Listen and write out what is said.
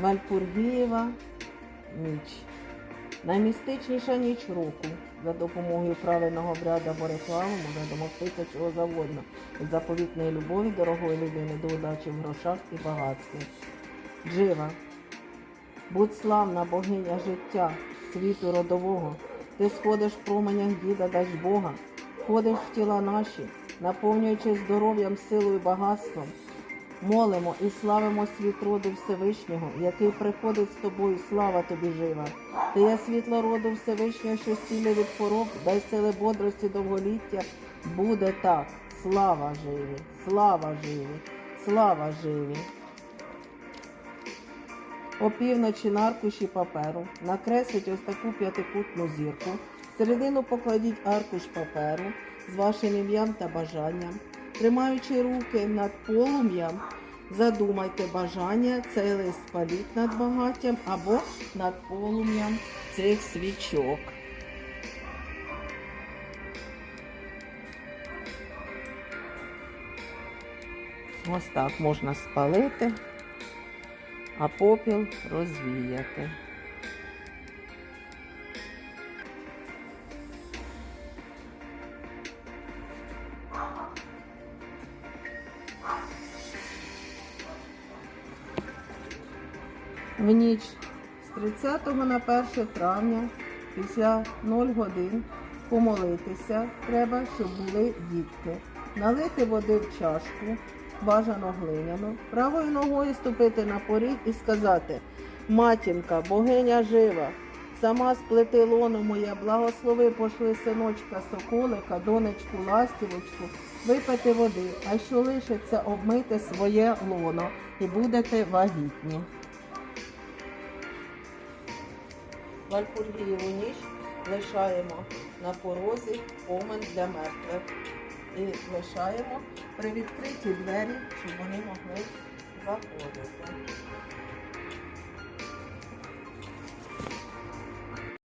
Вальпургієва ніч. Наймістичніша ніч року. За допомогою правильного обряду або ритуалу можна домогтися чого завгодно. Від заповітної любові дорогої людини до удачі в грошах і багатстві. Джива. Будь славна богиня життя, світу родового. Ти сходиш в променях діда дасть Бога, входиш в тіла наші, наповнюючи здоров'ям, силою, багатством. Молимо і славимо світ роду Всевишнього, який приходить з тобою, слава тобі жива. Ти є світло роду Всевишнього, що зцілює від хвороб, дай сили бодрості довголіття. Буде так. Слава живі, слава живі, слава живі. Опівночі на аркуші паперу накресліть ось таку п'ятикутну зірку. Всередину покладіть аркуш паперу з вашим ім'ям та бажанням. Тримаючи руки над полум'ям, задумайте бажання, цей лист спаліть над багаттям або над полум'ям цих свічок. Ось так можна спалити, а попіл розвіяти. В ніч з 30 на 1 травня після 0 годин помолитися треба, щоб були дітки. Налити води в чашку, бажано глиняну, правою ногою ступити на поріг і сказати Матінка, богиня жива, сама сплети лоно моє, благослови, пошли синочка, соколика, донечку, ластівочку, випити води, а що лишиться, обмити своє лоно і будете вагітні. Вальпургієву ніч лишаємо на порозі омен для мертвих. І лишаємо при відкриті двері, щоб вони могли заходити.